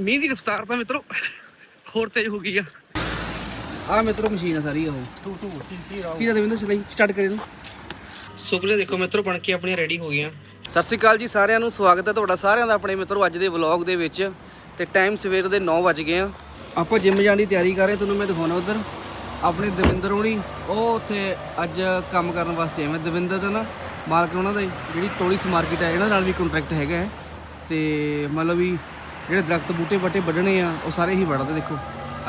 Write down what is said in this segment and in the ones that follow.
ਮੀਂਹ ਦੀ ਰਫ਼ਤਾਰ ਤਾਂ ਮਿੱਤਰੋ ਹੋਰ ਤੇਜ਼ ਹੋ ਗਈ ਆ। ਆ ਮਿੱਤਰੋ ਮਸ਼ੀਨ ਆ ਸਾਰੀ ਉਹ। Tu, tu, ti tira ਕੀ ਦਾ ਦਵਿੰਦਰ ਚਲਾਈ ਸਟਾਰਟ ਕਰੇ ਨੂੰ ਸੁਪਰੇ ਦੇਖੋ ਮਿੱਤਰੋ ਬਣ ਕੇ ਆਪਣੀਆਂ ਰੈਡੀ ਹੋ ਗਈਆਂ। ਸਤਿ ਸ਼੍ਰੀ ਅਕਾਲ ਜੀ ਸਾਰਿਆਂ ਨੂੰ ਸਵਾਗਤ ਹੈ ਤੁਹਾਡਾ ਸਾਰਿਆਂ ਦਾ ਆਪਣੇ ਮਿੱਤਰੋ ਅੱਜ ਦੇ ਵਲੌਗ ਦੇ ਵਿੱਚ। ਤੇ ਟਾਈਮ ਸਵੇਰ ਦੇ 9 ਵਜ ਗਏ ਆ। ਆਪਾਂ ਜਿੰਮ ਜਾਣ ਦੀ ਤਿਆਰੀ ਕਰ ਰਹੇ ਤੁਹਾਨੂੰ ਮੈਂ ਦਿਖਾਉਣਾ ਉਧਰ। ਆਪਣੇ ਦਵਿੰਦਰ ਹੋਣੀ ਉਹ ਉੱਥੇ ਅੱਜ ਕੰਮ ਕਰਨ ਵਾਸਤੇ ਆਏ ਮੈਂ ਦਵਿੰਦਰ ਦਾ ਨਾ ਮਾਲਕ ਉਹਨਾਂ ਦਾ ਹੀ, ਜਿਹੜੀ ਟੋਲਿਸ ਮਾਰਕੀਟ ਹੈ ਇਹਨਾਂ ਨਾਲ ਵੀ ਕੰਟਰੈਕਟ ਹੈਗਾ ਹੈ। ਤੇ ਮਤਲਬ ਵੀ ਜਿਹੜੇ ਦਰਖਤ ਬੂਟੇ ਵੱਟੇ ਵੱਢਣੇ ਆ, ਉਹ ਸਾਰੇ ਹੀ ਵੱਢਦੇ ਦੇਖੋ।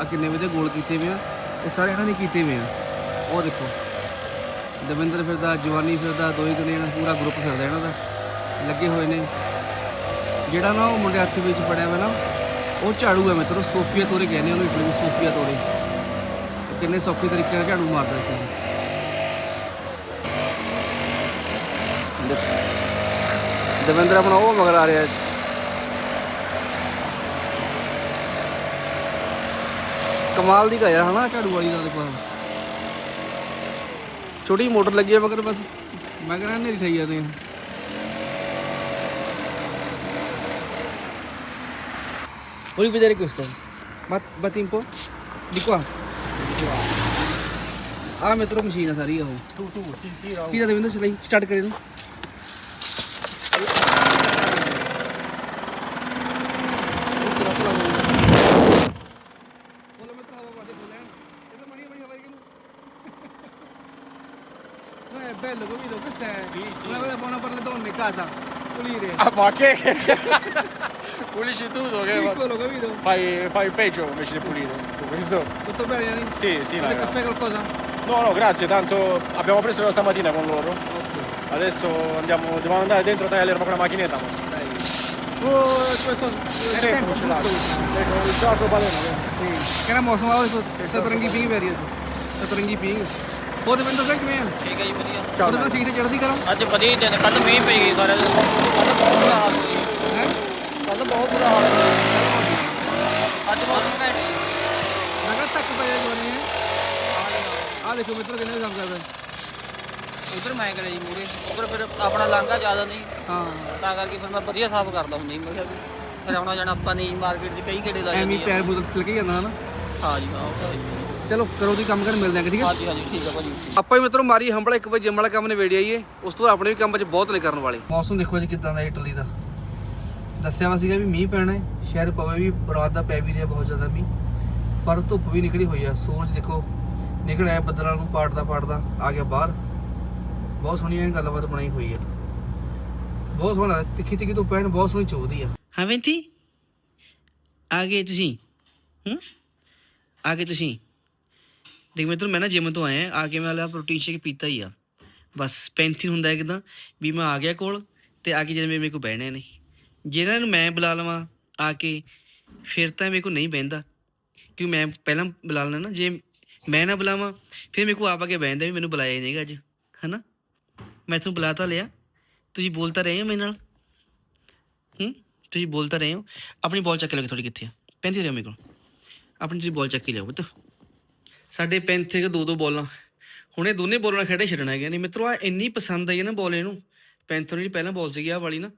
ਆ ਕਿੰਨੇ ਵਜੇ ਗੋਲ ਕੀਤੇ ਹੋਏ ਆ। ਇਹ ਸਾਰੇ ਇਹਨਾਂ ਨੇ ਕੀਤੇ ਹੋਏ ਆ। ਉਹ ਦੇਖੋ। ਦਵਿੰਦਰ ਫਿਰਦਾ, ਜਵਾਨੀ ਫਿਰਦਾ ਦੋਈ ਦਿਨੇ ਇਹਨਾਂ ਪੂਰਾ ਗਰੁੱਪ ਫਿਰਦਾ ਇਹਨਾਂ ਦਾ। ਲੱਗੇ ਹੋਏ ਨੇ। ਜਿਹੜਾ ਨਾ ਉਹ ਮੁੰਡੇ ਹੱਥ ਵਿੱਚ ਫੜਿਆ ਹੋਇਆ ਨਾ, ਉਹ ਝਾੜੂ ਹੈ ਮਿੱਤਰੋ, ਸੋਫੀਆ ਤੋਰੇ ਕਹਿੰਦੇ ਉਹਨੂੰ ਇਟਲੀ ਸੋਫੀਆ ਤੋਰੇ। ਕਿੰਨੇ ਸੌਖੇ ਤਰੀਕੇ ਨਾਲ ਝਾੜੂ ਮਾਰਦਾ ਇੱਥੇ। ਦਵਿੰਦਰ ਆਪਣਾ ਉਹ ਮਗਰ ਆ ਰਿਹਾ। ਕਮਾਲ ਦੀ ਗਾ ਯਾਰ ਹਨਾ ਝਾੜੂ ਵਾਲੀ ਦਾ ਦੇਖੋ ਛੋਟੀ ਮੋਟਰ ਲੱਗੀ ਹੈ ਮਗਰ ਬਸ ਮੈਂ ਕਹਿੰਦਾ ਨੇਰੀ ਠਾਈ ਜਾਂਦੇ ਆ Volevi vedere questo? Ma batti un po'? Di qua. ਆ ਮਿੱਤਰੋ ਮਸ਼ੀਨ ਆ ਸਾਰੀ ਉਹ Tu, tu, ti tira ਕੀ ਦਾ ਦਵਿੰਦਰ ਚਲਾਈ start Non è bello, capito? Questa è sì, sì. una cosa buona per le donne, in casa, pulire. Ah, ma che? Pulisci tutto, che Piccolo, capito? Fai, fai il peggio invece di pulire. Questo. Tutto bene, Gianni? Sì, sì. Volete caffè qualcosa? No, no, grazie, tanto abbiamo preso la stamattina con loro. Okay. Adesso andiamo, dobbiamo andare dentro a tagliare proprio la macchinetta. Ma. Oh, questo è tempo ce l'ha. Ecco, il gioco baleno. Eh. Sì. Che era molto, ma adesso è stato in ecco, ghiping ecco. ਹੋਰ ਦਵਿੰਦਰ ਸਿੰਘ ਕਿਵੇਂ ਆ? ਠੀਕ ਹੈ ਜੀ ਵਧੀਆ. ਹੋਰ ਤਾਂ ਠੀਕ ਤੇ ਚੜ੍ਹਦੀ ਕਰਾਂ ਅੱਜ ਵਧੀਆ ਹੀ ਦਿਨ ਕੱਲ ਮੀਂਹ ਪਈ ਗਈ ਸਾਰੇ। ਕੱਲ ਬਹੁਤ ਬੁਰਾ ਹਾਲ ਸੀ ਹੈ? ਕੱਲ ਬਹੁਤ ਬੁਰਾ ਹਾਲ ਸੀ ਅੱਜ ਮੌਸਮ ਘੈਂਟ ਮੈਂ ਕਿਹਾ ਤੱਕ ਪੈ ਜਾ ਜੋਨੀ ਆ ਦੇਖੋ ਮਿੱਤਰ ਕਿੰਨੇ ਕੰਮ ਕਰਦਾ। ਉਧਰ ਮੈਂ ਕਰੇ ਜੀ ਮੂਰੇ ਉਧਰ ਫਿਰ ਆਪਣਾ ਲਾਂਘਾ ਜ਼ਿਆਦਾ ਨਹੀਂ। ਹਾਂ। ਤਾਂ ਕਰਕੇ ਫਿਰ ਮੈਂ ਵਧੀਆ ਸਾਫ਼ ਕਰਦਾ ਹੁੰਦਾ ਜੀ ਮੈਂ ਕਿਹਾ ਵੀ ਫਿਰ ਆਉਣਾ ਜਾਣਾ ਆਪਾਂ ਨਹੀਂ ਮਾਰਕੀਟ 'ਚ ਕਈ ਗੇੜੇ ਲਾ ਐਵੇਂ ਹੀ ਜਾਂਦੇ ਪੈਰ ਬੁਦਲ ਤਿਲਕ ਜਾਂਦਾ ਹਨਾ? ਹਾਂ ਜੀ ਹਾਂ ਉਹ ਤਾਂ ਹੈ। ਜੀ। ਚਲੋ ਕਰੋ ਤੁਸੀਂ ਕੰਮ ਕਰ ਮਿਲਦੇ ਆਂ ਠੀਕ ਹੈ? ਹਾਂਜੀ ਹਾਂਜੀ ਠੀਕ ਹੈ ਭਾਜੀ ਆਪਾਂ ਵੀ ਮਿੱਤਰੋ ਮਾਰੀ ਹੰਬਲਾ ਇੱਕ ਵਾਰ ਜਿੰਮ ਵਾਲਾ ਕੰਮ ਨਿਬੇੜ ਆਈਏ। ਉਸ ਤੋਂ ਬਾਅਦ ਆਪਣੇ ਵੀ ਕੰਮ 'ਚ ਬਹੁਤ ਨੇ ਕਰਨ ਵਾਲੇ। ਮੌਸਮ ਦੇਖੋ ਜੀ ਕਿਦਾਂ ਦਾ ਇਟਲੀ ਦਾ। ਦੱਸਿਆ ਵਾ ਸੀਗਾ ਵੀ ਮੀਂਹ ਪੈਣਾ ਹੈ ਸ਼ਾਇਦ ਪਵੇ ਵੀ ਰਾਤ ਦਾ ਪੈ ਵੀ ਰਿਹਾ ਬਹੁਤ ਜ਼ਿਆਦਾ ਮੀਂਹ ਪਰ ਧੁੱਪ ਵੀ ਨਿਕਲੀ ਹੋਈ ਆ। ਸੂਰਜ ਦੇਖੋ ਨਿਕਲ ਆਇਆ ਬੱਦਲਾਂ ਨੂੰ ਪਾੜਦਾ ਪਾੜਦਾ ਆ ਗਿਆ ਬਾਹਰ। ਬਹੁਤ ਸੋਹਣੀ ਇਹ ਗੱਲਬਾਤ ਬਣਾਈ ਹੋਈ ਆ। ਬਹੁਤ ਸੋਹਣਾ ਤਿੱਖੀ ਤਿੱਖੀ ਧੁੱਪ ਪੈਣ ਬਹੁਤ ਸੋਹਣੀ ਚੋਦੀ ਆ। ਹਾਂ ਵੈਂਤੀ ਆ ਗਏ ਤੁਸੀਂ। ਹੂੰ? ਆ ਗਏ ਤੁਸੀਂ। ਦੇਖ ਮਿੱਤਰ, ਮੈਂ ਨਾ ਜਿਮ ਤੋਂ ਆਇਆ, ਆ ਕੇ ਮੈਂ ਲਿਆ ਪ੍ਰੋਟੀਨ ਸ਼ੇਕ ਪੀਤਾ ਹੀ ਆ। ਬਸ ਪੈਂਥੀਨ ਹੁੰਦਾ ਕਿਦਾਂ ਵੀ ਮੈਂ ਆ ਗਿਆ ਕੋਲ ਤੇ ਆ ਕੇ ਜਦੋਂ ਮੇਰੇ ਕੋਲ ਬਹਿਣਾ ਨਹੀਂ। ਜਿਹਨਾਂ ਨੂੰ ਮੈਂ ਬੁਲਾ ਲਵਾਂ ਆ ਕੇ, ਫਿਰ ਤਾਂ ਮੇਰੇ ਕੋਲ ਨਹੀਂ ਬਹਿੰਦਾ। ਕਿਉਂਕਿ ਮੈਂ ਪਹਿਲਾਂ ਬੁਲਾ ਲੈਣਾ ਨਾ, ਜੇ ਮੈਂ ਨਾ ਬੁਲਾਵਾਂ, ਫਿਰ ਮੇਰੇ ਕੋਲ ਆਪ ਆ ਕੇ ਬਹਿੰਦਾ ਵੀ ਮੈਨੂੰ ਬੁਲਾਇਆ ਹੀ ਨਹੀਂਗਾ ਅੱਜ, ਹਨਾ? ਮੈਂ ਤੁਹਾਨੂੰ ਬੁਲਾ ਤਾਂ ਲਿਆ। ਤੁਸੀਂ ਬੋਲਤਾ ਰਹੇ ਹੋ ਮੇਰੇ ਨਾਲ? ਹੂੰ? ਤੁਸੀਂ ਬੋਲਤਾ ਰਹੇ ਹੋ? ਆਪਣੀ ਬਾਲ ਚੱਕ ਕੇ ਲਿਓ ਥੋੜੀ ਕਿੱਥੇ ਆ? ਪੈਂਤੀ ਰਹੋ ਮੇਰੇ ਕੋਲ। ਆਪਣੀ ਤੁਸੀਂ ਬਾਲ ਚੱਕ ਕੇ ਲਿਆਓ ਪੁੱਤ। ਸਾਡੇ ਪੈਂਥੇ ਕੇ ਦੋ ਦੋ ਬੋਲਾਂ। ਹੁਣ ਇਹ ਦੋਨੇ ਬੋਲਾਂ ਖੇਡੇ ਛੱਡਣਾ ਹੈਗਾ ਨਹੀਂ ਮਿੱਤਰੋ ਆ ਇੰਨੀ ਪਸੰਦ ਆਈ ਨਾ ਬੋਲ ਇਹਨੂੰ। ਪੈਂਥਰ ਜਿਹੜੀ ਪਹਿਲਾਂ ਬੋਲ ਸੀਗੀ ਆ ਵਾਲੀ ਨਾ।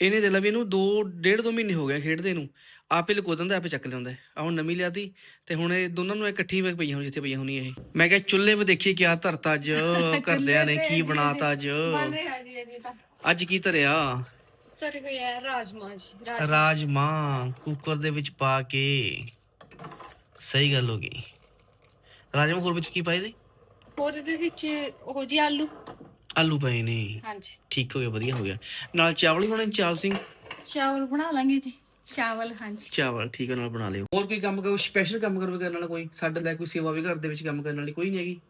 ਇਹਨੇ ਦੇ ਲਾ ਵੀ ਇਹਨੂੰ ਦੋ ਡੇਢ ਦੋ ਮਹੀਨੇ ਹੋ ਗਏ ਖੇਡਦੇ ਨੂੰ। ਆਪੇ ਲਕੋ ਦਿੰਦਾ ਆਪੇ ਚੱਕ ਲਿਆਉਂਦਾ। ਆ ਹੁਣ ਨਵੀਂ ਲਿਆਦੀ ਤੇ ਹੁਣ ਇਹ ਦੋਨਾਂ ਨੂੰ ਇਕੱਠੀ ਵੇ ਪਈਆਂ ਹੁਣ ਜਿੱਥੇ ਪਈਆਂ ਹੋਣੀ ਇਹ। ਮੈਂ ਕਿਹਾ ਚੁੱਲ੍ਹੇ 'ਤੇ ਦੇਖੀ ਕਿਆ ਧਰਤਾ ਅੱਜ। ਘਰਦਿਆਂ ਨੇ ਕੀ ਬਣਾਤਾ ਅੱਜ। ਬਣ ਰਿਹਾ ਜੀ ਅਜੇ ਤਾਂ। ਅੱਜ ਕੀ ਧਰਿਆ? ਤਰ ਗਿਆ ਰਾਜਮਾ ਜੀ ਰਾਜ ਰਾਜਮਾਂ ਕੁੱਕਰ ਦੇ ਵਿੱਚ ਪਾ ਕੇ। ਸਹੀ ਗੱਲ ਹੋ ਗਈ। ਰਾਜਮਾਂ ਹੋਰ ਵਿੱਚ ਕੀ ਪਾਏ ਸੀ? ਉਹਦੇ ਦੇ ਵਿੱਚ ਉਹ ਜੀ ਆਲੂ। ਆਲੂ ਪਏ ਨੇ। ਹਾਂਜੀ। ਠੀਕ ਹੋ ਗਿਆ ਵਧੀਆ ਹੋ ਗਿਆ। ਨਾਲ ਚਾਵਲ ਹੀ ਬਣੇ ਚਾਵਲ ਸਿੰਘ? ਚਾਵਲ ਬਣਾ ਲਾਂਗੇ ਜੀ। ਚਾਵਲ ਹਾਂਜੀ। ਚਾਵਲ ਠੀਕ ਹੈ ਨਾਲ ਬਣਾ ਲਿਓ। ਹੋਰ ਕੋਈ ਕੰਮ ਕਰੋ ਸਪੈਸ਼ਲ ਕੰਮ ਕਰੋ ਕਰਨ ਵਾਲਾ ਕੋਈ? ਸਾਡੇ ਲਈ ਕੋਈ ਸੇਵਾ ਵੀ ਘਰ ਦੇ ਵਿੱਚ ਕੰਮ ਕਰਨ ਵਾਲੀ ਕੋਈ ਨਹੀਂ ਹੈਗੀ?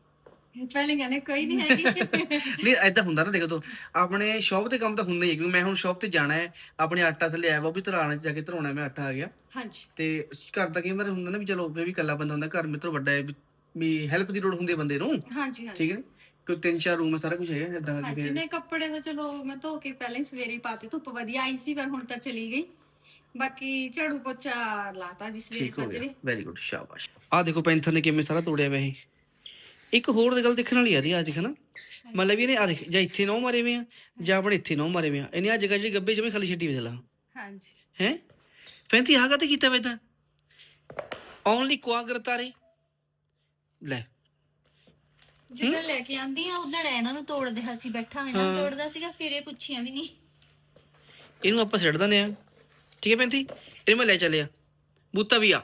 ਪਹਿਲੇ ਕਹਿੰਦੇ ਕੋਈ ਨਹੀਂ ਹੈਗੀ। ਨਹੀਂ ਐਦਾਂ ਹੁੰਦਾ ਨਾ ਦੇਖੋ ਤੋ ਆਪਣੇ ਸ਼ਾਪ ਤੇ ਕੰਮ ਤਾਂ ਹੁੰਦਾ ਹੀ ਹੈ ਕਿਉਂਕਿ ਮੈਂ ਹੁਣ ਸ਼ਾਪ ਤੇ ਜਾਣਾ ਹੈ ਆਪਣੇ ਆਟਾ ਥੱਲੇ ਆਇਆ ਵਾ ਉਹ ਵੀ ਧਰਾਣਾ ਜਾ ਕੇ ਧਰਾਉਣਾ ਮੈਂ ਆਟਾ ਆ ਗਿਆ। ਹਾਂਜੀ। ਤੇ ਘਰ ਦਾ ਕਈ ਵਾਰ ਹੁੰਦਾ ਨਾ ਵੀ ਚਲੋ ਵੀ ਇਕੱਲਾ ਬੰਦਾ ਹੁੰਦਾ ਘਰ ਮਿੱਤਰ ਵੱਡਾ ਹੈ ਵੀ- ਹੈਲਪ ਦੀ ਲੋੜ ਹੁੰਦੀ ਹੈ ਬੰਦੇ ਨੂੰ? ਹਾਂਜੀ ਹਾਂਜੀ। ਠੀਕ ਹੈ ਕੋਈ ਤਿੰਨ ਚਾਰ ਰੂਮ ਹੈ ਸਾਰਾ ਕੁਝ ਹੈਗਾ ਇਦਾਂ ਹਾਂਜੀ ਕਰਕੇ ਨੇ ਕੱਪੜੇ ਤਾਂ ਚਲੋ ਮੈਂ ਧੋ ਕੇ ਪਹਿਲਾਂ ਹੀ ਸਵੇਰੇ ਹੀ ਪਾਤੇ ਧੁੱਪ ਵਧੀਆ ਆਈ ਸੀ ਪਰ ਹੁਣ ਤਾਂ ਚਲੀ ਗਈ। ਬਾਕੀ ਝਾੜੂ ਪੋਚਾ ਲਾਤਾ ਜੀ ਸਵੇਰੇ ਠੀਕ ਹੋ ਗਿਆ। ਸੱਜਰੇ ਵੈਰੀ ਗੁੱਡ ਸ਼ਾਬਾਸ਼। ਆਹ ਦੇਖੋ ਪੈਂਥਰ ਨੇ ਕਿਵੇਂ ਸਾਰਾ ਤੋੜਿਆ ਵੇ ਇਹ। ਇੱਕ ਹੋਰ ਦੀ ਗੱਲ ਦੇਖਣ ਵਾਲੀ ਆ ਰਹੀ ਆ ਅੱਜ ਹਨਾ? ਮਤਲਬ ਇਹਨੇ ਆ ਦੇਖ ਜਾਂ ਇੱਥੇ ਨੌ ਮਾਰੇ ਵੇ ਆ ਜਾਂ ਆਪਣੇ ਇੱਥੇ ਨੌ ਮਾਰੇ ਵੇ ਆ। ਇਹਨੇ ਆ ਜਗ੍ਹਾ ਜਿਹੜੀ ਗੱਬੇ ਜਿਵੇਂ ਖਾਲੀ ਛੱਡੀ ਵੇ ਚਲਾ ਹਾਂਜੀ। ਹੈ? ਫੈਂਤੀ ਹਾਗਾ ਤੇ ਕੀਤਾ ਵੇ ਤਾਂ ਓਨਲੀ ਕੁਆਗਰਤਾਰੇ ਲੈ। ਜਦੋਂ ਲੈ ਕੇ ਆਂਦੀ ਆ ਉਦੋਂ ਇਹਨਾਂ ਨੂੰ ਤੋੜਦੇ ਹਸੀ ਬੈਠਾ ਹੋਇਆ ਨਾ ਤੋੜਦਾ ਸੀਗਾ ਫਿਰ ਇਹ ਪੁੱਛੀਆਂ ਵੀ ਨਹੀਂ। ਇਹਨੂੰ ਆਪਾਂ ਸਿੱਟ ਦਿੰਦੇ ਆ। ਠੀਕ ਹੈ ਪੈਂਤੀ? ਇਹਨੂੰ ਮੈਂ ਲੈ ਚੱਲਿਆ। ਬੂਤਾ ਵੀ ਆ।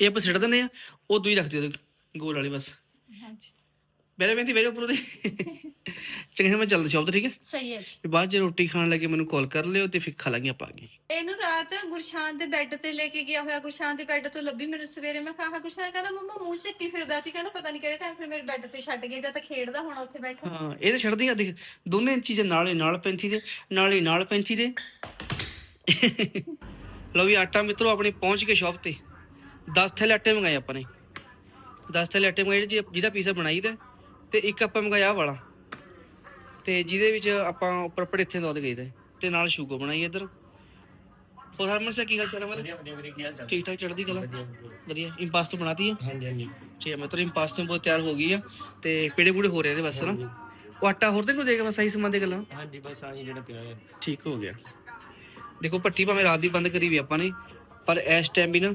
ਇਹ ਆਪਾਂ ਸਿੱਟ ਦਿੰਦੇ ਆ। ਉਹ ਦੂਈ ਰੱਖ ਦਿਓ ਉਹਦੇ ਗੋਲ ਵਾਲੀ ਬਸ। ਹਾਂਜੀ। ਮੇਰੇ ਪੈਂਤੀ ਮੇਰੇ ਉੱਪਰ ਉਹਦੇ ਚੰਗਾ ਮੈਂ ਚੱਲਦਾ ਸ਼ੌਪ ਤੇ ਠੀਕ ਹੈ? ਸਹੀ ਹੈ ਜੀ। ਤੇ ਬਾਅਦ ਚ ਰੋਟੀ ਖਾਣ ਲੱਗੇ ਮੈਨੂੰ ਕਾਲ ਕਰ ਲਿਓ ਤੇ ਫਿਰ ਖਾ ਲਾਂਗੇ ਆਪਾਂ ਅੱਗੇ। ਇਹਨੂੰ ਰਾਤ ਗੁਰਸ਼ਾਨ ਦੇ ਬੈੱਡ ਤੇ ਲੈ ਕੇ ਗਿਆ ਹੋਇਆ। ਗੁਰਸ਼ਾਨ ਦੇ ਬੈੱਡ ਤੋਂ ਲੱਭੀ ਮੈਨੂੰ ਸਵੇਰੇ। ਮੈਂ ਕਿਹਾ ਗੁਰਸ਼ਾਨ ਕਹਿੰਦਾ ਮੰਮਾ ਮੂੰਹ ਚੱਕੀ ਫਿਰਦਾ ਸੀ। ਕਹਿੰਦਾ ਪਤਾ ਨਹੀਂ ਕਿਹੜੇ ਟਾਈਮ ਫਿਰ ਮੇਰੇ ਬੈੱਡ ਤੇ ਛੱਡ ਗਏ ਜਾਂ ਤਾਂ ਖੇਡਦਾ ਹੋਣਾ ਉੱਥੇ ਬੈਠਾ। ਹਾਂ ਇਹ ਤਾਂ ਛੱਡਦੀ ਆ ਦੇਖ ਦੋਨੇ ਚੀਜ਼ਾਂ ਨਾਲੇ ਨਾਲ ਪੈਂਤੀ ਦੇ ਨਾਲੇ ਨਾਲ ਪੈਂਤੀ ਦੇ। ਲਓ ਵੀ ਆਟਾ ਮਿੱਤਰੋ ਆਪਣੇ ਪਹੁੰਚ ਕੇ ਸ਼ਾਪ ਤੇ। 10 ਥੈਲੇ ਆਟੇ ਮੰਗਾਏ ਆਪਾਂ ਨੇ। 10 ਥੈਲੇ ਆਟੇ ਮੰਗਾਏ ਜੀ- ਜਿਹਦਾ ਪੀਜ਼ਾ ਬਣਾਈ ਦਾ ਤੇ ਇੱਕ ਆਪਾਂ ਮੰਗਾਇਆ ਆਹ ਵਾਲਾ। ਤੇ ਜਿਹਦੇ ਵਿੱਚ ਆਪਾਂ ਉੱਪਰ ਪੜੇਥੇ ਦੁੱਧ ਗਏ ਤੇ ਤੇ ਨਾਲ ਸ਼ੂਗਰ ਬਣਾਈ ਇੱਧਰ। ਹੋਰ ਹਰਮਨ ਸੇ ਕੀ ਹਾਲ ਚਾਲ ਹੈ ਚਾਲ? ਠੀਕ ਠਾਕ ਚੜ੍ਹਦੀ ਕਲਾ? ਵਧੀਆ ਇੰਪਾਸਟੋ ਬਣਾਤੀ ਹੈ ਹਾਂਜੀ ਹਾਂਜੀ। ਠੀਕ ਹੈ ਮਤਲਬ ਇੰਪਾਸਟੋ ਬਹੁਤ ਤਿਆਰ ਹੋ ਗਈ ਆ ਤੇ ਪੇੜੇ ਪੂੜੇ ਹੋ ਰਹੇ ਇਹਦੇ ਬਸ ਨਾ? ਉਹ ਆਟਾ ਹੋਰ ਤੇ ਕੋਈ ਦੇਗਾ ਬਸ ਸਹੀ ਸਮਾਂ ਦੇ ਗੱਲਾਂ। ਹਾਂਜੀ ਬਸ ਆਹੀ ਜਿਹੜਾ ਪਿਆ ਠੀਕ ਹੋ ਗਿਆ। ਦੇਖੋ ਭੱਠੀ ਭਾਵੇਂ ਰਾਤ ਦੀ ਬੰਦ ਕਰੀ ਵੀ ਆਪਾਂ ਨੇ ਪਰ ਇਸ ਟਾਈਮ ਵੀ ਨਾ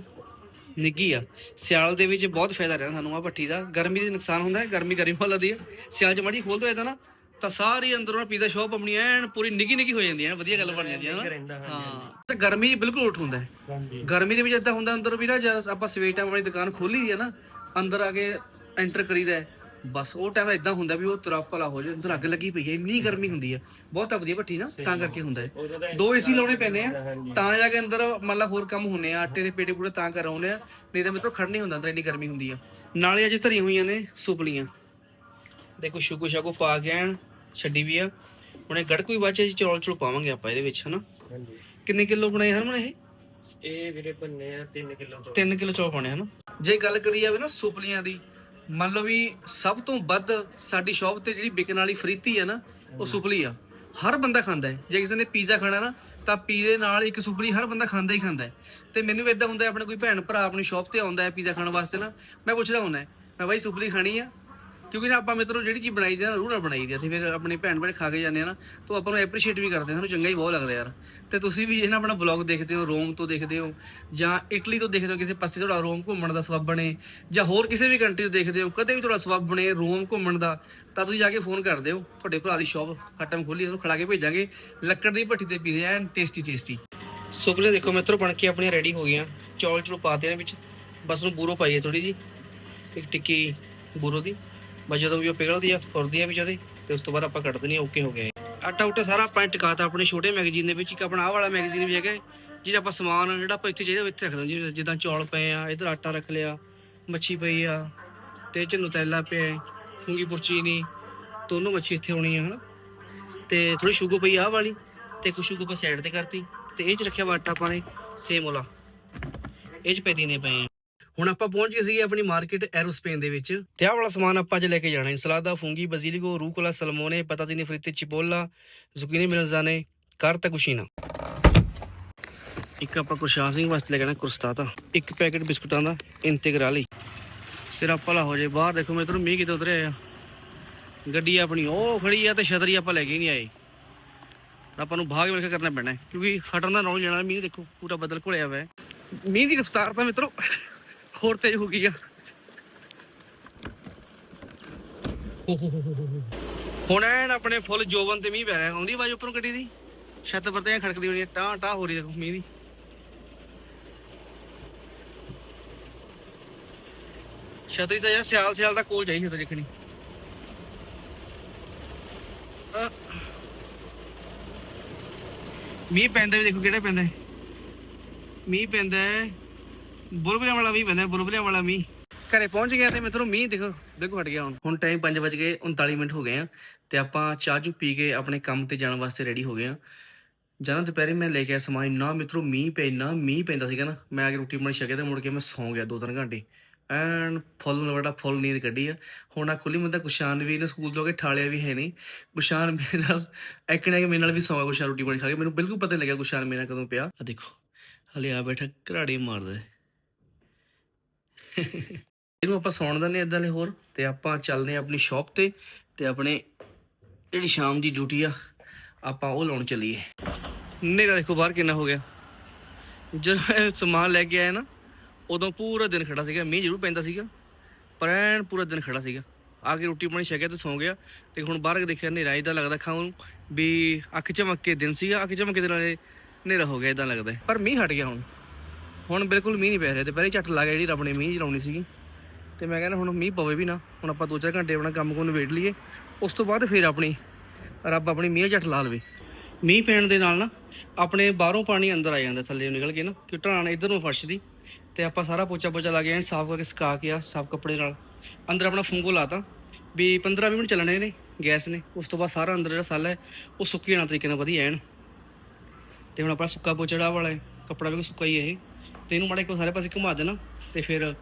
ਨਿੱਗੀ ਆ। ਸਿਆਲ ਦੇ ਵਿੱਚ ਬਹੁਤ ਫਾਇਦਾ ਰਹਿੰਦਾ ਸਾਨੂੰ ਆ ਭੱਠੀ ਦਾ। ਗਰਮੀ ਦੇ ਨੁਕਸਾਨ ਹੁੰਦਾ ਹੈ ਗਰਮੀ ਗਰਮੀ ਵਾਲਾ ਦੀ ਹੈ ਸਿਆਲ ਚ ਮੜੀ ਖੋਲ ਦੋ ਇਹਦਾ ਨਾ ਤਾਂ ਸਾਰੀ ਅੰਦਰੋਂ ਪੀਜ਼ਾ ਸ਼ਾਪ ਆਪਣੀ ਐਨ ਪੂਰੀ ਨਿੱਗੀ ਨਿੱਗੀ ਹੋ ਜਾਂਦੀ ਹੈ ਵਧੀਆ ਗੱਲ ਬਣ ਜਾਂਦੀ ਹੈ ਨਾ। ਹਾਂ। ਤੇ ਗਰਮੀ ਬਿਲਕੁਲ ਉਠ ਹੁੰਦਾ ਹੈ ਗਰਮੀ ਦੇ ਵਿੱਚ ਇਦਾਂ ਹੁੰਦਾ ਅੰਦਰ ਵੀ ਨਾ ਜਦ ਆਪਾਂ ਸਵੇਰ ਟਾਈਮ ਆਪਣੀ ਦੁਕਾਨ ਖੋਲੀ ਦੀ ਹੈ ਨਾ ਅੰਦਰ ਆ ਕੇ ਐਂਟਰ ਕਰੀਦਾ ਹੈ। ਬਸ ਉਹ ਟਾਈਮ ਇਦਾਂ ਹੁੰਦਾ ਵੀ ਉਹ ਤੁਰਾ ਭਲਾ ਹੋ ਜਾਏ ਅੰਦਰ ਅੱਗ ਲੱਗੀ ਪਈ ਹੈ ਇੰਨੀ ਗਰਮੀ ਹੁੰਦੀ ਹੈ ਬਹੁਤ ਤਪਦੀ ਹੈ ਭੱਠੀ ਨਾ ਤਾਂ ਕਰਕੇ ਹੁੰਦਾ ਹੈ। ਦੋ ਏਸੀ ਲਾਉਣੇ ਪੈਂਦੇ ਆ। ਤਾਂ ਜਾ ਕੇ ਅੰਦਰ ਮੰਨ ਲਾ ਹੋਰ ਕੰਮ ਹੁੰਨੇ ਆ ਆਟੇ ਦੇ ਪੇੜੇ ਪੂੜੇ ਤਾਂ ਕਰ ਆਉਂਦੇ ਆ ਨਹੀਂ ਤਾਂ ਮਿੱਤਰੋ ਖੜ ਨਹੀਂ ਹੁੰਦਾ ਅੰਦਰ ਇੰਨੀ ਗਰਮੀ ਹੁੰਦੀ ਆ। ਨਾਲੇ ਅਜੇ ਧਰੀਆਂ ਹੋਈਆਂ ਨੇ ਸੁਪਲੀਆਂ। ਦੇਖੋ ਸ਼ੁਗੂ ਸ਼ਾਗੂ ਪਾ ਕੇ ਐਨ ਛੱਡੀ ਵੀ ਆ। ਹੁਣੇ ਗੜਕ ਵੀ ਬਾਅਦ ਚ ਚੌਲ ਚੁਲ ਪਾਵਾਂਗੇ ਆਪਾਂ ਇਹਦੇ ਵਿੱਚ ਹਨਾ? ਹਾਂਜੀ। ਕਿੰਨੇ ਕਿਲੋ ਬਣਾਏ ਹਰਮਨ ਇਹ? ਇਹ ਵੀਰੇ ਬੰਨੇ ਆ 3 ਕਿਲੋ ਤੋਂ। 3 ਕਿਲੋ ਚੌਲ ਪਾਉਣੇ ਹਨ? ਜੇ ਗੱਲ ਕਰੀ ਜਾਵੇ ਨਾ ਸੁਪਲੀਆਂ ਦੀ ਮੰਨ ਲਓ ਵੀ ਸਭ ਤੋਂ ਵੱਧ ਸਾਡੀ ਸ਼ਾਪ ਤੇ ਜਿਹੜੀ ਵਿਕਣ ਵਾਲੀ ਫਰੀਤੀ ਆ ਨਾ, ਉਹ ਸੁਪਲੀ ਆ। ਹਰ ਬੰਦਾ ਖਾਂਦਾ ਹੈ। ਜੇ ਕਿਸੇ ਨੇ ਪੀਜ਼ਾ ਖਾਣਾ ਨਾ, ਤਾਂ ਪੀਜ਼ੇ ਨਾਲ ਇੱਕ ਸੁਪਲੀ ਹਰ ਬੰਦਾ ਖਾਂਦਾ ਹੀ ਖਾਂਦਾ ਹੈ। ਤੇ ਮੈਨੂੰ ਵੀ ਇਦਾਂ ਹੁੰਦਾ, ਆਪਣੇ ਕੋਈ ਭੈਣ ਭਰਾ ਆਪਣੀ ਸ਼ਾਪ ਤੇ ਆਉਂਦਾ ਹੈ ਪੀਜ਼ਾ ਖਾਣ ਵਾਸਤੇ ਨਾ, ਮੈਂ ਪੁੱਛਦਾ ਹੁੰਦਾ ਮੈਂ ਬਾਈ ਸੁਪਲੀ ਖਾਣੀ ਆ? ਕਿਉਂਕਿ ਨਾ ਆਪਾਂ ਮਿੱਤਰੋ ਜਿਹੜੀ ਚੀਜ਼ ਬਣਾਈ ਦੀ ਨਾ ਰੂਹ ਨਾਲ ਬਣਾਈ ਦੀ ਆ। ਤੇ ਫਿਰ ਆਪਣੇ ਭੈਣ ਭੈਣ ਖਾ ਕੇ ਜਾਂਦੇ ਆ ਨਾ, ਤਾਂ ਆਪਾਂ ਨੂੰ ਐਪਰੀਸ਼ੀਏਟ ਵੀ ਕਰਦੇ ਆ। ਸਾਨੂੰ ਚੰਗਾ ਹੀ ਬਹੁਤ ਲੱਗਦਾ ਯਾਰ। ਤੇ ਤੁਸੀਂ ਵੀ ਇਹਨਾਂ ਆਪਣਾ ਬਲੌਗ ਦੇਖਦੇ ਹੋ, ਰੋਮ ਤੋਂ ਦੇਖਦੇ ਹੋ, ਜਾਂ ਇਟਲੀ ਤੋਂ ਦੇਖਦੇ ਹੋ, ਕਿਸੇ ਪਾਸੇ ਤੁਹਾਡਾ ਰੋਮ ਘੁੰਮਣ ਦਾ ਸਬਬ ਬਣੇ, ਜਾਂ ਹੋਰ ਕਿਸੇ ਵੀ ਕੰਟਰੀ ਤੋਂ ਦੇਖਦੇ ਹੋ, ਕਦੇ ਵੀ ਤੁਹਾਡਾ ਸਬਬ ਬਣੇ ਰੋਮ ਘੁੰਮਣ ਦਾ, ਤਾਂ ਤੁਸੀਂ ਜਾ ਕੇ ਫੋਨ ਕਰ ਦਿਓ ਤੁਹਾਡੇ ਭਰਾ ਦੀ ਸ਼ਾਪ ਹਟਮ ਖੋਲੀ ਉਹਨੂੰ ਖੜਾ ਕੇ ਭੇਜਾਂਗੇ। ਲੱਕੜ ਦੀ ਭੱਠੀ ਤੇ ਪੀਜ਼ੇ ਐਨ ਟੇਸਟੀ ਟੇਸਟੀ ਸੁਪਲੇ ਦੇਖੋ ਮਿੱਤਰੋ, ਬਣ ਕੇ ਆਪਣੀਆਂ ਰੈਡੀ ਹੋ ਗਈਆਂ। ਚੌਲ ਚਲੋ ਪਾਤੇ ਨੇ ਵਿੱਚ। ਬਸ ਨੂੰ ਬੂਰੋ ਪਾਈਏ ਥੋੜੀ ਜੀ ਇੱਕ ਟਿੱਕੀ ਬੂਰੋ ਦੀ। ਬਸ ਜਦੋਂ ਵੀ ਉਹ ਪਿਘਲਦੀ ਆ ਫੁਰਦੀ ਆ ਵੀ ਜਦੇ ਤੇ ਉਸ ਤੋਂ ਬਾਅਦ ਆਪਾਂ ਕੱਢ ਦਿੰਦੇ ਆ ਓਕੇ ਹੋ ਗਿਆ ਆਟਾ ਉਟਾ ਸਾਰਾ ਆਪਾਂ ਟਿਕਾਤਾ ਆਪਣੇ ਛੋਟੇ ਮੈਗਜ਼ੀਨ ਦੇ ਵਿੱਚ ਇੱਕ ਆਪਣਾ ਆਹ ਵਾਲਾ ਮੈਗਜ਼ੀਨ ਵੀ ਹੈਗਾ ਜਿਹੜਾ ਆਪਾਂ ਸਮਾਨ ਜਿਹੜਾ ਆਪਾਂ ਇੱਥੇ ਚਾਹੀਦਾ ਇੱਥੇ ਰੱਖ ਦਿੰਦੇ ਜਿਵੇਂ ਜਿੱਦਾਂ ਚੌਲ ਪਏ ਆ ਇਧਰ ਆਟਾ ਰੱਖ ਲਿਆ ਮੱਛੀ ਪਈ ਆ ਤੇ ਇਹ ਚ ਨੁਤੈਲਾ ਪਿਆ ਹੈ, ਫੂੰਗੀ ਪੁਰਚੀਨੀ ਦੋਨੋਂ ਮੱਛੀ ਇੱਥੇ ਹੋਣੀ ਆ ਹਨਾ। ਤੇ ਥੋੜੀ ਸ਼ੂਗਰ ਪਈ ਆਹ ਵਾਲੀ ਤੇ ਕੁਛ ਸ਼ੂਗਰ ਆਪਾਂ ਸਾਈਡ ਤੇ ਕਰਤੀ ਤੇ ਇਹ ਚ ਰੱਖਿਆ ਵਾ ਆਟਾ ਆਪਾਂ ਨੇ ਸੇਮ ਵਾਲਾ। ਇਹ ਚ ਪੈਦੀ ਨੇ ਪਏ ਆ। ਹੁਣ ਆਪਾਂ ਪਹੁੰਚ ਗਏ ਸੀਗੇ ਆਪਣੀ ਮਾਰਕੀਟ ਐਰੋਸਪੇਨ ਦੇ ਵਿੱਚ। ਤੇ ਆਹ ਵਾਲਾ ਸਮਾਨ ਆਪਾਂ ਅੱਜ ਲੈ ਕੇ ਜਾਣਾ ਹੈ। ਸਲਾਦਾ, ਫੂੰਗੀ, ਬਜ਼ੀਲਿਕੋ, ਰੂਕੋਲਾ, ਸਲਮੋਨੇ ਪਤਾਤੀਨੀ ਫਰਿੱਤੇ ਚਿਪੋਲਾ ਜ਼ੁਕੀਨੀ ਮਿਲਜ਼ਾਨੇ ਕਰਤਾ ਇੱਕ ਆਪਾਂ ਕੁਰਸ਼ਾਨ ਸਿੰਘ ਵਾਸਤੇ ਲੈ ਕੇ ਆਣਾ ਕੁਰਸਤਾਤਾ। ਇੱਕ ਪੈਕੇਟ ਬਿਸਕੁਟਾਂ ਦਾ ਇੰਤਗਰਾਲੀ ਸਿਰ ਭਲਾ ਹੋ ਜਾਏ ਬਾਹਰ ਦੇਖੋ ਮੈਂ ਮੀਂਹ ਕਿਤੇ ਉਤਰਿਆ ਆ। ਗੱਡੀ ਆਪਣੀ ਉਹ ਖੜੀ ਆ ਤੇ ਛਤਰੀ ਆਪਾਂ ਲੈ ਕੇ ਹੀ ਨਹੀਂ ਆਏ। ਆਪਾਂ ਨੂੰ ਭਾਗ ਮਿਲ ਕੇ ਕਰਨਾ ਪੈਣਾ ਕਿਉਂਕਿ ਹਟਣ ਦਾ ਰੌਲ ਜਾਣਾ, ਮੀਂਹ ਦੇਖੋ ਪੂਰਾ ਬਦਲ ਘੁਲਿਆ ਹੋਇਆ ਹੈ। ਮੀਂਹ ਦੀ ਰਫ਼ਤਾਰ ਤਾਂ ਮਿੱਤਰੋ। ਹੋਰ ਤੇਜ਼ ਹੋ ਗਈ ਆ। ਹੁਣ ਐਨ ਆਪਣੇ ਫੁੱਲ ਜੋਬਨ ਤੇ ਮੀਂਹ ਪੈ ਰਿਹਾ। ਆਉਂਦੀ ਆਵਾਜ਼ ਉੱਪਰੋਂ ਗੱਡੀ ਦੀ? ਛੱਤ ਪਰ ਤੇ ਖੜਕਦੀ ਹੋਣੀ ਟਾਂ ਟਾਂ ਹੋ ਰਹੀ ਦੇਖੋ ਮੀਂਹ ਦੀ। ਛਤਰੀ ਤਾਂ ਯਾਰ ਸਿਆਲ ਸਿਆਲ ਦਾ ਕੋਲ ਚਾਹੀਦੀ ਤਾਂ ਦੇਖਣੀ। ਅਹ। ਮੀਂਹ ਪੈਂਦਾ ਵੀ ਦੇਖੋ ਕਿਹੜਾ ਪੈਂਦਾ ਮੀਂਹ ਪੈਂਦਾ ਬੁਲਬੁਲਿਆਂ ਵਾਲਾ ਮੀਂਹ ਪੈਂਦਾ ਬੁਲਬੁਲਿਆਂ ਵਾਲਾ ਮੀਂਹ। ਘਰੇ ਪਹੁੰਚ ਗਿਆ ਤੇ ਮਿੱਤਰੋ ਮੀਂਹ ਦੇਖੋ ਦੇਖੋ ਹਟ ਗਿਆ ਹੁਣ। ਹੁਣ ਟਾਈਮ 5 ਵਜ ਗਏ 39 ਮਿੰਟ ਹੋ ਗਏ ਆ ਤੇ ਆਪਾਂ ਚਾਹ ਚੂ ਪੀ ਕੇ ਆਪਣੇ ਕੰਮ ਤੇ ਜਾਣ ਵਾਸਤੇ ਰੈਡੀ ਹੋ ਗਏ ਆ। ਜਦੋਂ ਦੁਪਹਿਰੇ ਮੈਂ ਲੈ ਕੇ ਆਇਆ ਸਮਾਨ, ਇੰਨਾ ਮਿੱਤਰੋ ਮੀਂਹ ਪੈ ਇੰਨਾ ਮੀਂਹ ਪੈਂਦਾ ਸੀਗਾ ਨਾ, ਮੈਂ ਆ ਕੇ ਰੋਟੀ ਬਣਾ ਛਕਿਆ ਤੇ ਮੁੜ ਕੇ ਮੈਂ ਸੌਂ ਗਿਆ 2-3 ਘੰਟੇ। ਐਨ ਫੁੱਲ ਲਵੜਾ ਫੁੱਲ ਨੀਂਦ ਕੱਢੀ ਆ। ਹੁਣ ਆ ਖੁੱਲੀ ਮੰਦਾ ਕੁਸ਼ਾਨ ਵੀ ਨੇ ਸਕੂਲ ਤੋਂ ਕੇ ਠਾਲਿਆ ਵੀ ਹੈ ਨਹੀਂ। ਕੁਸ਼ਾਨ ਮੇਰੇ ਨਾਲ ਐਕਣੇ ਕੇ ਮੇਰੇ ਨਾਲ ਵੀ ਸੌਂ ਗਿਆ ਕੁਸ਼ਾਨ ਰੋਟੀ ਬਣੀ ਖਾ ਕੇ। ਮੈਨੂੰ ਬਿਲਕੁਲ ਪਤਾ ਲੱਗਿਆ ਕੁਸ਼ਾਨ ਮੇਰੇ ਨਾਲ ਕਦੋਂ ਪਿਆ। ਆ ਦੇਖੋ, ਹਲੇ ਆ ਬੈਠਾ ਘਰਾੜੇ ਮਾਰਦਾ ਇਹਨੂੰ ਆਪਾਂ ਸੌਣ ਦਿੰਦੇ ਇਦਾਂ ਦੇ ਹੋਰ ਤੇ ਆਪਾਂ ਚੱਲਦੇ ਆ ਆਪਣੀ ਸ਼ਾਪ ਤੇ ਤੇ ਆਪਣੇ ਜਿਹੜੀ ਸ਼ਾਮ ਦੀ ਡਿਊਟੀ ਆ, ਆਪਾਂ ਉਹ ਲਾਉਣ ਚੱਲੀਏ। ਹਨੇਰਾ ਦੇਖੋ ਬਾਹਰ ਕਿੰਨਾ ਹੋ ਗਿਆ। ਜਦੋਂ ਮੈਂ ਸਮਾਨ ਲੈ ਕੇ ਆਇਆ ਨਾ, ਉਦੋਂ ਪੂਰਾ ਦਿਨ ਖੜਾ ਸੀਗਾ, ਮੀਂਹ ਜ਼ਰੂਰ ਪੈਂਦਾ ਸੀਗਾ। ਪਰ ਐਨ ਪੂਰਾ ਦਿਨ ਖੜਾ ਸੀਗਾ। ਆ ਕੇ ਰੋਟੀ ਪਾਣੀ ਛਕਿਆ ਤੇ ਸੌਂ ਗਿਆ ਤੇ ਹੁਣ ਬਾਹਰ ਦੇਖਿਆ ਹਨੇਰਾ ਇਦਾਂ ਲੱਗਦਾ ਖਾਉਂ ਨੂੰ ਵੀ ਅੱਖ ਚਮਕ ਕੇ ਦਿਨ ਸੀਗਾ, ਅੱਖ ਚਮਕ ਕੇ ਦੇ ਨਾਲੇ ਹਨੇਰਾ ਹੋ ਗਿਆ ਇਦਾਂ ਲੱਗਦਾ। ਪਰ ਮੀਂਹ ਹਟ ਗਿਆ ਹੁਣ। ਹੁਣ ਬਿਲਕੁਲ ਮੀਂਹ ਨਹੀਂ ਪੈ ਰਿਹਾ, ਤੇ ਪਹਿਲੇ ਝੱਟ ਲਾ ਗਿਆ ਜਿਹੜੀ ਰੱਬ ਨੇ ਮੀਂਹ ਚਲਾਉਣੀ ਸੀਗੀ। ਤੇ ਮੈਂ ਕਹਿੰਦਾ ਹੁਣ ਮੀਂਹ ਪਵੇ ਵੀ ਨਾ, ਹੁਣ ਆਪਾਂ 2-4 ਘੰਟੇ ਆਪਣਾ ਕੰਮ ਕੋਲ ਨਿਬੇੜ ਲਈਏ, ਉਸ ਤੋਂ ਬਾਅਦ ਫਿਰ ਆਪਣੀ ਰੱਬ ਆਪਣੀ ਮੀਂਹ ਝੱਟ ਲਾ ਲਵੇ। ਮੀਂਹ ਪੈਣ ਦੇ ਨਾਲ ਨਾ, ਆਪਣੇ ਬਾਹਰੋਂ ਪਾਣੀ ਅੰਦਰ ਆ ਜਾਂਦਾ ਥੱਲੇ ਨਿਕਲ ਕੇ ਨਾ, ਕਿ ਢਾਣ ਇਧਰ ਨੂੰ ਫਰਸ਼ ਦੀ, ਤੇ ਆਪਾਂ ਸਾਰਾ ਪੋਚਾ ਪੋਚਾ ਲਾ ਕੇ ਐਨ ਸਾਫ਼ ਕਰਕੇ ਸੁਕਾ ਕੇ ਆ, ਸਾਫ਼ ਕੱਪੜੇ ਨਾਲ। ਅੰਦਰ ਆਪਣਾ ਫੁੰਗੋ ਲਾਤਾ ਵੀ 15 ਮਿੰਟ ਚੱਲਣੇ ਨੇ ਗੈਸ ਨੇ, ਉਸ ਤੋਂ ਬਾਅਦ ਸਾਰਾ ਅੰਦਰ ਜਿਹੜਾ ਸੱਲ ਹੈ, ਉਹ ਸੁੱਕੀ ਜਾਣਾ ਤਰੀਕੇ ਨਾਲ ਵਧੀਆ ਐਨ। ਤੇ ਹੁਣ ਆਪਣਾ ਸੁੱਕਾ ਪੋਚੜਾ ਵਾਲਾ ਹੈ, ਕੱਪੜਾ ਵੀ ਸੁੱਕਾ ਹੀ ਹੈ ਇਹ। ਤੇ ਇਹਨੂੰ ਮਾੜਾ ਇੱਕ ਸਾਰੇ ਪਾਸੇ ਘੁਮਾ ਦੇਣਾ ਤੇ ਫਿਰ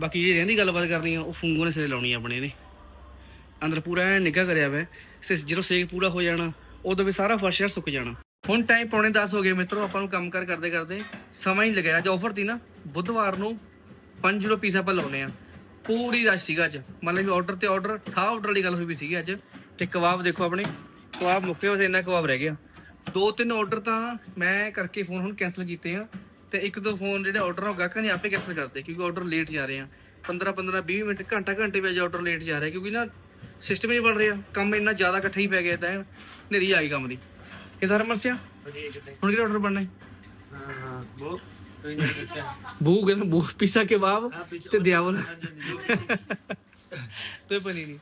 ਬਾਕੀ ਜਿਹੜੀ ਰਹਿੰਦੀ ਗੱਲਬਾਤ ਕਰਨੀ ਆ, ਉਹ ਫੁੰਗੋ ਨੇ ਸਿਰੇ ਲਾਉਣੀ ਆ ਆਪਣੇ ਨੇ ਅੰਦਰ ਪੂਰਾ ਐਨ ਨਿੱਘਾ ਕਰਿਆ ਵੈ। ਹੈ। ਸੇ ਜਦੋਂ ਸੇਕ ਪੂਰਾ ਹੋ ਜਾਣਾ, ਉਦੋਂ ਵੀ ਸਾਰਾ ਫਰਸ਼ ਯਾਰ ਸੁੱਕ ਜਾਣਾ। ਹੁਣ ਟਾਈਮ ਪੌਣੇ 10 ਹੋ ਗਏ ਮਿੱਤਰੋ, ਆਪਾਂ ਨੂੰ ਕੰਮ ਕਰ ਕਰਦੇ ਕਰਦੇ ਸਮਾਂ ਹੀ ਲੱਗਿਆ। ਅੱਜ ਆਫਰ ਤੀ ਨਾ, ਬੁੱਧਵਾਰ ਨੂੰ 5 ਪੀਸ ਆਪਾਂ ਲਾਉਨੇ ਆ। ਪੂਰੀ ਰਸ਼ ਸੀਗਾ ਅੱਜ। ਮਤਲਬ ਵੀ ਆਰਡਰ ਤੇ ਆਰਡਰ ਠਾ ਆਰਡਰ ਵਾਲੀ ਗੱਲ ਹੋਈ ਵੀ ਸੀਗੀ ਅੱਜ। ਤੇ ਕਬਾਬ ਦੇਖੋ ਆਪਣੇ, ਕਬਾਬ ਮੁੱਕੇ ਹੋਏ ਇੰਨਾ ਕਬਾਬ ਰਹਿ ਗਿਆ। ਦੋ ਤਿੰਨ ਆਰਡਰ ਤਾਂ ਮੈਂ ਕਰਕੇ ਫੋਨ ਹੁਣ ਕੈਨਸਲ ਕੀਤੇ ਆ। ਤੇ ਇੱਕ ਦੋ ਫੋਨ ਜਿਹੜੇ ਆਰਡਰ ਹੋ ਗਾਹਕਾਂ ਨੇ ਆਪੇ ਕੈਨਸਲ ਕਰਤੇ ਕਿਉਂਕਿ ਆਰਡਰ ਲੇਟ ਜਾ ਰਹੇ ਆ। 15 15 20 ਮਿੰਟ ਘੰਟਾ ਘੰਟੇ ਵਿੱਚ ਆਰਡਰ ਲੇਟ ਜਾ ਰਿਹਾ ਕਿਉਂਕਿ ਨਾ ਸਿਸਟਮ ਹੀ ਬਣ ਰਿਹਾ ਕੰਮ ਇੰਨਾ ਜ਼ਿਆਦਾ ਇਕੱਠਾ ਹੀ ਪੈ ਗਿਆ ਤਾਂ ਨੇਰੀ ਆ ਗਈ ਕੰਮ ਦੀ। ਕਿਦਾਂ ਰਮਸਿਆ ਹੁਣ ਕਿਹੜਾ ਆਰਡਰ ਬਣਨਾ? ਹੈ ਬੂ ਕਹਿੰਦਾ ਬੂ ਪੀਸਾ ਕਬਾਬ ਤੇ ਦਿਆਵਲ। ਤੇ ਪਨੀਰੀ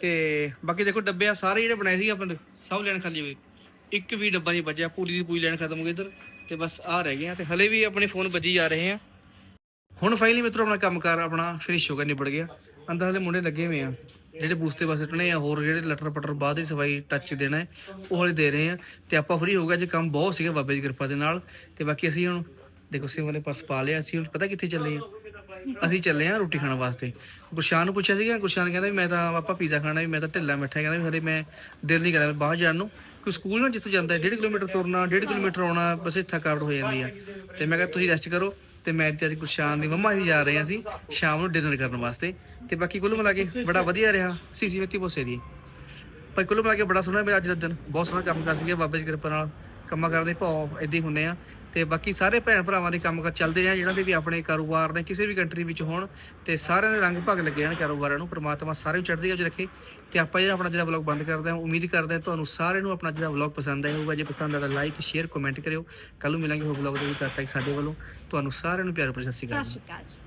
ਤੇ ਬਾਕੀ ਦੇਖੋ ਡੱਬੇ ਆ ਸਾਰੇ ਜਿਹੜੇ ਬਣਾਏ ਸੀ ਆਪਾਂ ਸਭ ਲੈਣ ਖਾਲੀ ਹੋਏ ਇੱਕ ਵੀ ਡੱਬਾ ਨਹੀਂ ਬਚਿਆ ਪੂਰੀ ਦੀ ਪੂਰੀ ਲੈਣ ਖਤਮ ਹੋ ਗਈ ਇੱਧਰ। ਤੇ ਬਸ ਆ ਰਹਿ ਗਏ ਆ ਤੇ ਹਲੇ ਵੀ ਆਪਣੇ ਫੋਨ ਵੱਜੀ ਜਾ ਰਹੇ ਆ। ਹੁਣ ਫਾਈਨਲੀ ਮਿੱਤਰੋ ਆਪਣਾ ਕੰਮਕਾਰ ਆਪਣਾ ਫਿਨਿਸ਼ ਹੋ ਗਿਆ, ਨਿਬੜ ਗਿਆ। ਅੰਦਰ ਹਲੇ ਮੁੰਡੇ ਲੱਗੇ ਹੋਏ ਆ, ਜਿਹੜੇ ਬੂਸਤੇ ਬਸ ਸੱਟਣੇ ਆ, ਹੋਰ ਜਿਹੜੇ ਲਟਰ ਪਟਰ ਬਾਅਦ ਦੀ ਸਫ਼ਾਈ ਟੱਚ ਦੇਣਾ ਹੈ, ਉਹ ਹਲੇ ਦੇ ਰਹੇ ਆ। ਤੇ ਆਪਾਂ ਫ੍ਰੀ ਹੋ ਗਿਆ ਜੇ ਕੰਮ ਬਹੁਤ ਸੀਗਾ ਬਾਬੇ ਦੀ ਕਿਰਪਾ ਦੇ ਨਾਲ। ਤੇ ਬਾਕੀ ਅਸੀਂ ਹੁਣ ਦੇਖੋ ਸੇ ਵਾਲੇ ਪਰਸ ਪਾ ਲਿਆ, ਅਸੀਂ ਹੁਣ ਪਤਾ ਕਿੱਥੇ ਚੱਲੇ ਆ? ਅਸੀਂ ਚੱਲੇ ਆ ਰੋਟੀ ਖਾਣ ਵਾਸਤੇ। ਗੁਰਸ਼ਾਨ ਨੂੰ ਪੁੱਛਿਆ ਸੀਗਾ, ਗੁਰਸ਼ਾਨ ਕਹਿੰਦਾ ਵੀ ਮੈਂ ਤਾਂ, ਆਪਾਂ ਪੀਜ਼ਾ ਖਾਣਾ ਵੀ, ਮੈਂ ਤਾਂ ਢਿੱਲਾ ਮਿੱਠਾ ਕਹਿੰਦਾ ਵੀ ਹਲੇ ਮੈਂ ਦਿਲ ਨਹੀਂ ਕਰਦਾ ਬਾਹਰ ਜਾਣ ਨੂੰ। ਕਿ ਸਕੂਲ ਨਾ ਜਿੱਥੋਂ ਜਾਂਦਾ 1.5 ਕਿਲੋਮੀਟਰ ਤੁਰਨਾ 1.5 ਕਿਲੋਮੀਟਰ ਆਉਣਾ, ਬਸ ਇੱਥੇ ਥਕਾਵਟ ਹੋ ਜਾਂਦੀ ਆ। ਤੇ ਮੈਂ ਕਿਹਾ, ਤੁਸੀਂ ਰੈਸਟ ਕਰੋ ਤੇ ਮੈਂ ਤੇ ਅੱਜ ਗੁਰਸ਼ਾਨ ਦੀ ਮੰਮਾ ਹੀ ਜਾ ਰਹੇ ਹਾਂ ਅਸੀਂ, ਸ਼ਾਮ ਨੂੰ ਡਿਨਰ ਕਰਨ ਵਾਸਤੇ। ਤੇ ਬਾਕੀ ਕੁੱਲ ਮਿਲਾ ਕੇ ਬੜਾ ਵਧੀਆ ਰਿਹਾ, ਸੀਸੀ ਵਿੱਤੀ ਬੋਸੇ ਦੀ। ਪਰ ਕੁੱਲ ਮਿਲਾ ਕੇ ਬੜਾ ਸੋਹਣਾ ਮੇਰਾ ਅੱਜ ਦਾ ਦਿਨ। ਬਹੁਤ ਸੋਹਣਾ ਕੰਮ ਕਰ ਸੀਗਾ ਬਾਬਾ ਜੀ ਦੀ ਕਿਰਪਾ ਨਾਲ। ਕੰਮਾਂ ਕਰਦੇ ਭਾਉ ਇਦਾਂ ਹੀ ਹੁੰਨੇ ਆ। ਤੇ ਬਾਕੀ ਸਾਰੇ ਭੈਣ ਭਰਾਵਾਂ ਦੇ ਕੰਮ ਕਰ ਚੱਲਦੇ ਆ, ਜਿਹੜਾ ਦੇ ਵੀ ਆਪਣੇ ਕਾਰੋਬਾਰ ਨੇ, ਕਿਸੇ ਵੀ ਕੰਟਰੀ ਵਿੱਚ ਹੋਣ, ਤੇ ਸਾਰਿਆਂ ਦੇ ਰੰਗ ਭਗ ਲੱਗੇ ਹਨ ਕਾਰੋਬਾਰਾਂ ਨੂੰ, ਪ੍ਰਮਾਤਮਾ ਸਾਰੇ ਨੂੰ ਚੜ੍ਹਦੀ ਕਲਾ 'ਚ ਰੱਖੇ। ਤੇ ਆਪਾਂ ਜਿਹੜਾ ਆਪਣਾ ਜਿਹੜਾ ਵਲੌਗ ਬੰਦ ਕਰਦੇ ਹਾਂ, ਉਮੀਦ ਕਰਦੇ ਹਾਂ ਤੁਹਾਨੂੰ ਸਾਰਿਆਂ ਨੂੰ ਆਪਣਾ ਜਿਹੜਾ ਵਲੌਗ ਪਸੰਦ ਆਇਆ ਹੋਊਗਾ। ਜੇ ਪਸੰਦ ਆਇਆ ਤਾਂ ਲਾਈਕ ਸ਼ੇਅਰ ਕਮੈਂਟ ਕਰਿਓ। ਕੱਲ ਨੂੰ ਮਿਲਾਂਗੇ ਹੋਰ ਵਲੌਗ ਦੇ ਵਿੱਚ। ਤਦ ਤੱਕ ਸਾਡੇ ਵੱਲੋਂ ਤੁਹਾਨੂੰ ਸਾਰਿਆਂ ਨੂੰ ਪਿਆਰ ਭਰੀ ਸਤਿ ਸ਼੍ਰੀ ਅਕਾਲ ਜੀ।